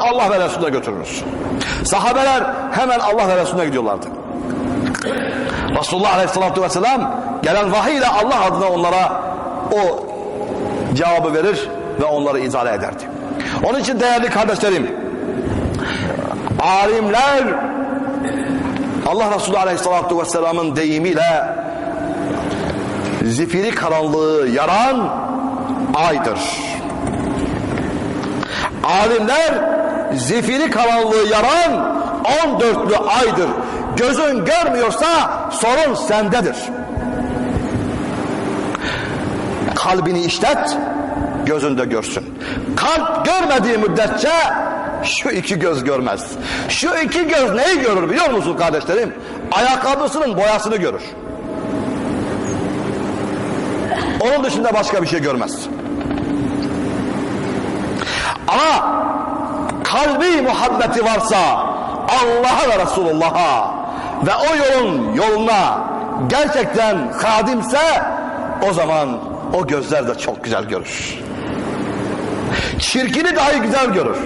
Allah ve Resulüne götürürüz. Sahabeler hemen Allah ve Resulüne gidiyorlardı. Resulullah Aleyhisselatü Vesselam gelen vahiy ile Allah adına onlara o cevabı verir ve onları izale ederdi. Onun için değerli kardeşlerim, alimler Allah Resulü Aleyhisselatü Vesselam'ın deyimiyle zifiri karanlığı yaran aydır. Alimler zifiri karanlığı yaran 14'lü aydır. Gözün görmüyorsa sorun sendedir. Kalbini işlet, gözünde görsün. Kalp görmediği müddetçe şu iki göz görmez. Şu iki göz neyi görür biliyor musun kardeşlerim? Ayakkabısının boyasını görür. Onun dışında başka bir şey görmez. Ama kalbi muhabbeti varsa Allah'a ve Resulullah'a ve o yolun yoluna gerçekten hadimse o zaman o gözler de çok güzel görür. Çirkini dahi güzel görür.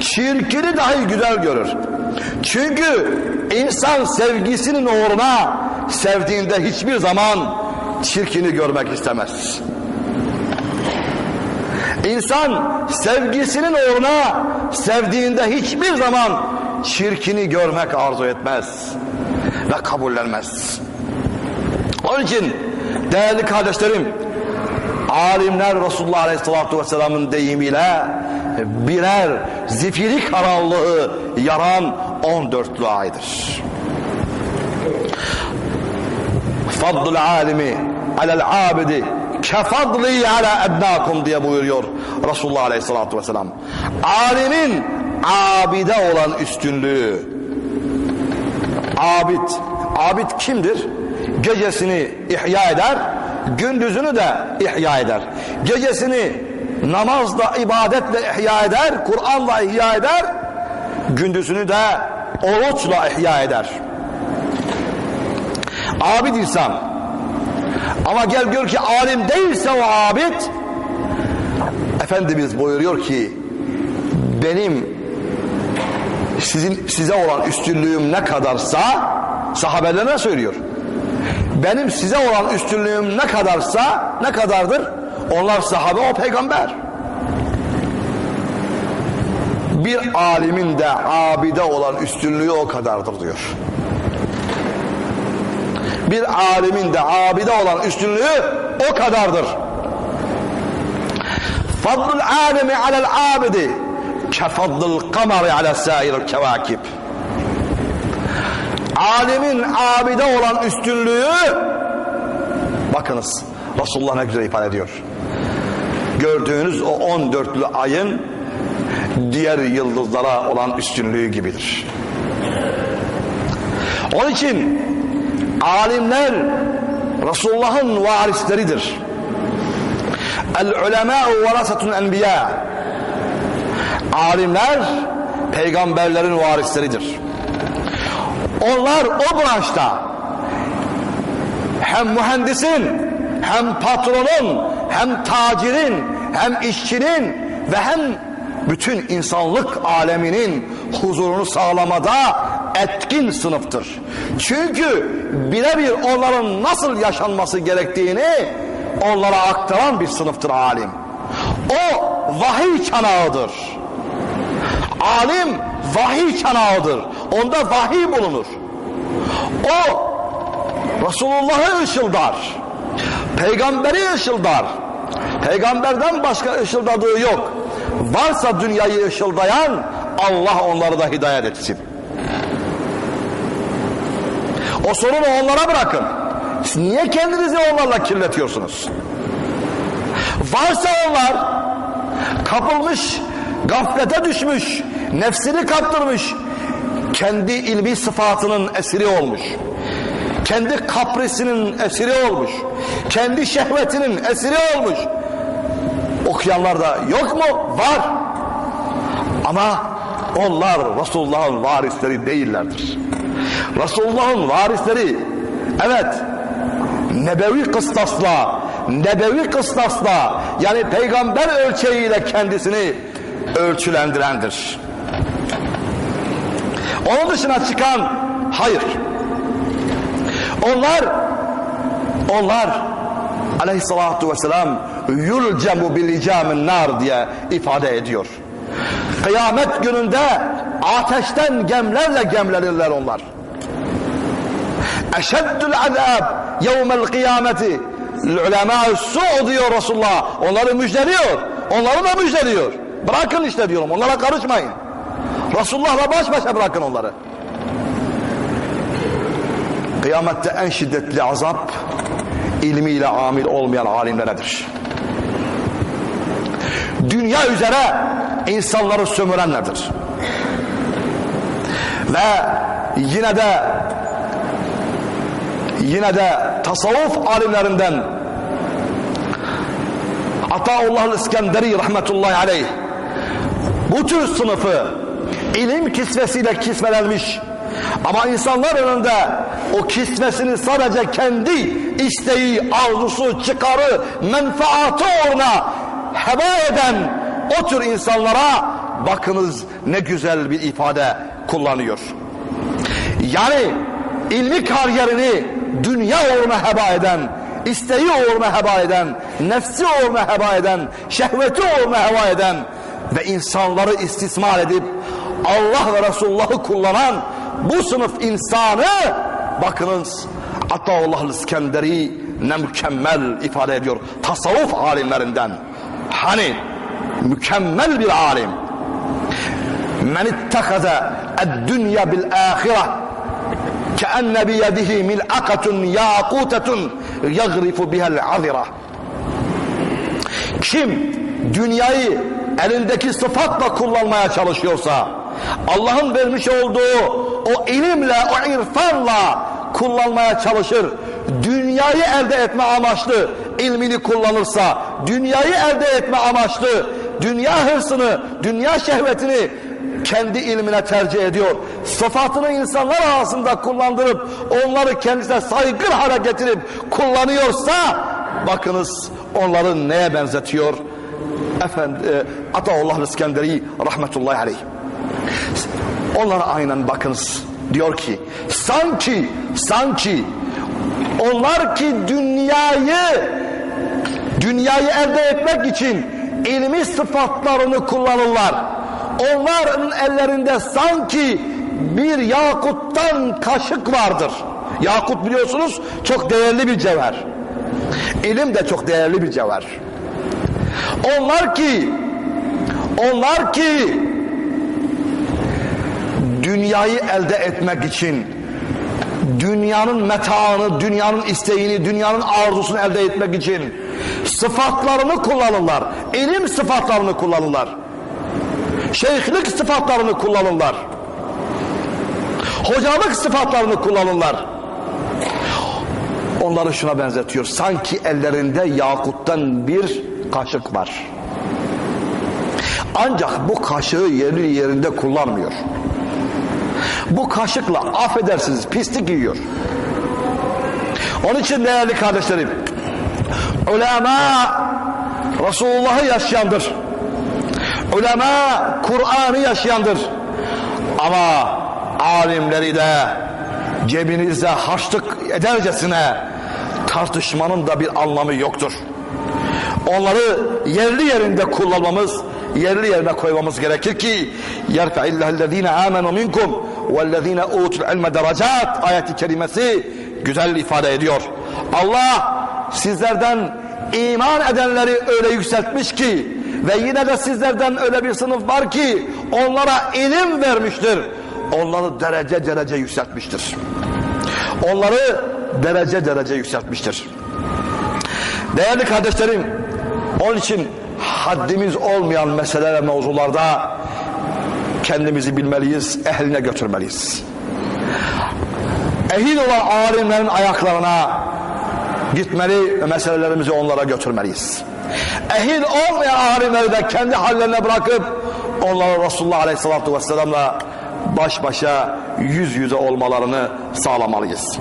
Çirkini dahi güzel görür. Çünkü insan sevgisinin uğruna sevdiğinde hiçbir zaman çirkini görmek istemez. İnsan sevgisinin uğruna sevdiğinde hiçbir zaman çirkini görmek arzu etmez ve kabullenmez. Onun için değerli kardeşlerim, alimler Resulullah Aleyhisselatü Vesselam'ın deyimiyle birer zifiri karanlığı yaran 14'lü aydır. Fadlul alimi alel abidi kefadli ala ednakum diye buyuruyor Resulullah Aleyhisselatü Vesselam. Alimin abide olan üstünlüğü. Abid. Abid kimdir? Gecesini ihya eder, gündüzünü de ihya eder. Gecesini namazla, ibadetle ihya eder, Kur'an'la ihya eder, gündüzünü de oruçla ihya eder. Abid insan. Ama gel gör ki alim değilse o abid, Efendimiz buyuruyor ki, benim sizin size olan üstünlüğüm ne kadarsa, sahabelerine söylüyor. Benim size olan üstünlüğüm ne kadarsa, ne kadardır? Onlar sahabe, o peygamber. Bir alimin de abide olan üstünlüğü o kadardır diyor. Bir alimin de abide olan üstünlüğü o kadardır. Fadlul alimi alel abidi kefadlul kamari ala sairil kevakib. Alimin abide olan üstünlüğü bakınız Resulullah ne güzel ifade ediyor. Gördüğünüz o 14'lü ayın diğer yıldızlara olan üstünlüğü gibidir. Onun için alimler Resulullah'ın varisleridir. El ulemâ'u verasetun enbiya. Alimler peygamberlerin varisleridir. Onlar o branşta hem mühendisin, hem patronun, hem tacirin, hem işçinin ve hem bütün insanlık aleminin huzurunu sağlamada etkin sınıftır. Çünkü birebir onların nasıl yaşanması gerektiğini onlara aktaran bir sınıftır alim. O vahiy çanağıdır. Alim vahiy çanağıdır. Onda vahiy bulunur. O Resulullah'ı ışıldar. Peygamberi ışıldar. Peygamberden başka ışıldadığı yok. Varsa dünyayı ışıldayan Allah onları da hidayet etsin. O sorunu onlara bırakın. Siz niye kendinizi onlarla kirletiyorsunuz? Varsa onlar kapılmış, gaflete düşmüş, nefsini kaptırmış, kendi ilmi sıfatının esiri olmuş. Kendi kaprisinin esiri olmuş. Kendi şehvetinin esiri olmuş. Okuyanlar da yok mu? Var. Ama onlar Resulullah'ın varisleri değillerdir. Resulullah'ın varisleri evet nebevi kıstasla nebevi kıstasla yani peygamber ölçeğiyle kendisini ölçülendirendir. Onun dışına çıkan hayır. Onlar onlar aleyhissalatu vesselam yulcemu bilicamin nar diye ifade ediyor. Kıyamet gününde ateşten gemlerle gemlenirler onlar. Eşeddül azab yevmel kıyameti ulema su diyor Resulullah. Onları müjdeliyor. Onları da müjdeliyor. Bırakın işte diyorum. Onlara karışmayın. Resulullah'la baş başa bırakın onları. Kıyamette en şiddetli azap ilmiyle amil olmayan alimleredir. Dünya üzere insanları sömürenlerdir. Ve yine de yine de tasavvuf alimlerinden Ataullah İskenderi rahmetullahi aleyh bu tür sınıfı ilim kisvesiyle kisvelenmiş ama insanlar önünde o kisvesini sadece kendi isteği, arzusu, çıkarı, menfaatı uğruna heba eden o tür insanlara bakınız ne güzel bir ifade kullanıyor. Yani ilmi kariyerini dünya uğruna heba eden, isteği uğruna heba eden, nefsi uğruna heba eden, şehveti uğruna heba eden ve insanları istismar edip Allah ve Resulullah'ı kullanan bu sınıf insanı bakınız Ataullah İskenderi ne mükemmel ifade ediyor tasavvuf alimlerinden. Hani mükemmel bir alim. Men ittekaze dünya bil ahire كأن بيده ملعقة ياقوتة يغرف بها العذرة kim dünyayı elindeki sıfatla kullanmaya çalışıyorsa Allah'ın vermiş olduğu o ilimle, o irfanla kullanmaya çalışır. Dünyayı elde etme amaçlı ilmini kullanırsa, dünyayı elde etme amaçlı dünya hırsını, dünya şehvetini kendi ilmine tercih ediyor. Sıfatını insanlar arasında kullandırıp onları kendisine saygın hale getirip kullanıyorsa bakınız onları neye benzetiyor? Efendi, e, Ataullah İskenderi rahmetullahi aleyh. Onlara aynen bakınız. Diyor ki sanki sanki onlar ki dünyayı dünyayı elde etmek için ilmi sıfatlarını kullanırlar. Onların ellerinde sanki bir yakuttan kaşık vardır. Yakut biliyorsunuz çok değerli bir cevher. İlim de çok değerli bir cevher. Onlar ki onlar ki dünyayı elde etmek için dünyanın metaını, dünyanın isteğini, dünyanın arzusunu elde etmek için sıfatlarını kullanırlar. İlim sıfatlarını kullanırlar. Şeyhlik sıfatlarını kullanırlar. Hocalık sıfatlarını kullanırlar. Onları şuna benzetiyor. Sanki ellerinde yakuttan bir kaşık var. Ancak bu kaşığı yeri yerinde kullanmıyor. Bu kaşıkla affedersiniz pislik yiyor. Onun için değerli kardeşlerim, ulema Resulullah'ı yaşayandır. Ulema Kur'an'ı yaşayandır. Ama alimleri de cebinizde haçlık edercesine tartışmanın da bir anlamı yoktur. Onları yerli yerinde kullanmamız, yerli yerine koymamız gerekir ki yerfe illellezine amenu minkum vellezine utul ilme derecat ayeti kerimesi güzel ifade ediyor. Allah sizlerden iman edenleri öyle yükseltmiş ki ve yine de sizlerden öyle bir sınıf var ki onlara ilim vermiştir. Onları derece derece yükseltmiştir. Onları derece derece yükseltmiştir. Değerli kardeşlerim, onun için haddimiz olmayan mesele ve mevzularda kendimizi bilmeliyiz, ehline götürmeliyiz. Ehil olan alimlerin ayaklarına gitmeli ve meselelerimizi onlara götürmeliyiz. Ehil olmayan alimleri de kendi hallerine bırakıp onlara Resulullah Aleyhisselatü Vesselam'la baş başa yüz yüze olmalarını sağlamalıyız.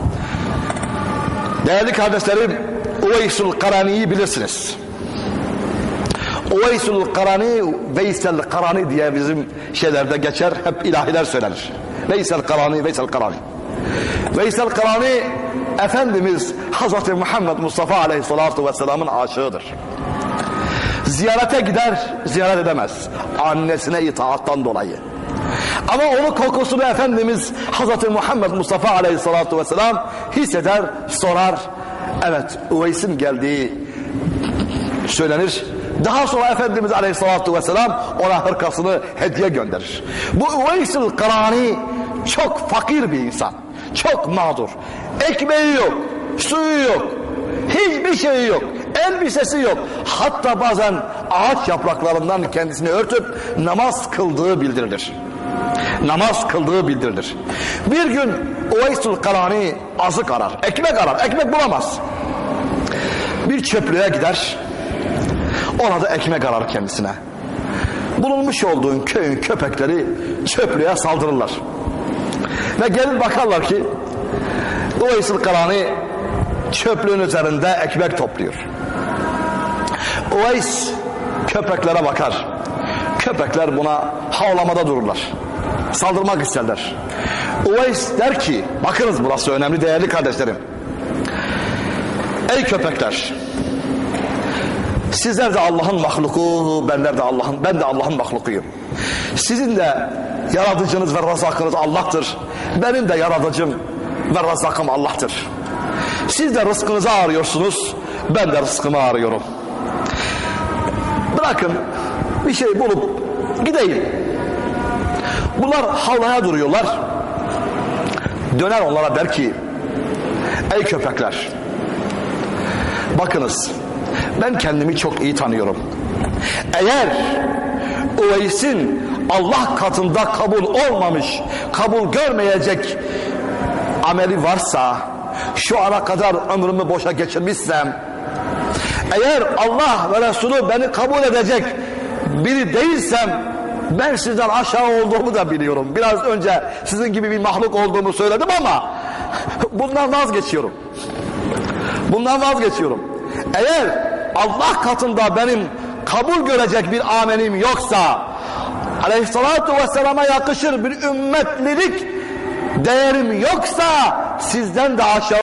Değerli kardeşlerim, Uveysul Karani'yi bilirsiniz. Uveysul Karani, Veysel Karani diye bizim şeylerde geçer. Hep ilahiler söylenir. Veysel Karani, Veysel Karani. Veysel Karani Efendimiz Hazreti Muhammed Mustafa Aleyhisselatü Vesselam'ın aşığıdır. Ziyarete gider, ziyaret edemez. Annesine itaattan dolayı. Ama onu kokusunu Efendimiz Hazreti Muhammed Mustafa Aleyhisselatü Vesselam hisseder, sorar. Evet, Uveys'in geldiği söylenir. Daha sonra Efendimiz Aleyhisselatü Vesselam ona hırkasını hediye gönderir. Bu Üveysül Karani çok fakir bir insan. Çok mağdur. Ekmeği yok, suyu yok, hiçbir şeyi yok, elbisesi yok. Hatta bazen ağaç yapraklarından kendisini örtüp namaz kıldığı bildirilir. Namaz kıldığı bildirilir. Bir gün Üveysül Karani azık arar, ekmek arar, ekmek bulamaz. Bir çöplüğe gider, Orada ekmek arar kendisine. Bulunmuş olduğun köyün köpekleri çöplüğe saldırırlar. Ve gelir bakarlar ki Uveysel Karani çöplüğün üzerinde ekmek topluyor. Uveys köpeklere bakar. Köpekler buna havlamada dururlar. Saldırmak isterler. Uveys der ki, bakınız burası önemli değerli kardeşlerim. Ey köpekler, Sizler de Allah'ın mahluku, benler de Allah'ın, ben de Allah'ın mahlukuyum. Sizin de yaratıcınız ve razakınız Allah'tır. Benim de yaratıcım ve razakım Allah'tır. Siz de rızkınızı arıyorsunuz, ben de rızkımı arıyorum. Bırakın bir şey bulup gideyim. Bunlar havlaya duruyorlar. Döner onlara der ki, ey köpekler, bakınız, ben kendimi çok iyi tanıyorum. Eğer Uveys'in Allah katında kabul olmamış, kabul görmeyecek ameli varsa, şu ana kadar ömrümü boşa geçirmişsem, eğer Allah ve Resulü beni kabul edecek biri değilsem, ben sizden aşağı olduğumu da biliyorum. Biraz önce sizin gibi bir mahluk olduğumu söyledim ama bundan vazgeçiyorum. Bundan vazgeçiyorum. Eğer Allah katında benim kabul görecek bir amenim yoksa aleyhissalatu vesselama yakışır bir ümmetlilik değerim yoksa sizden de aşağı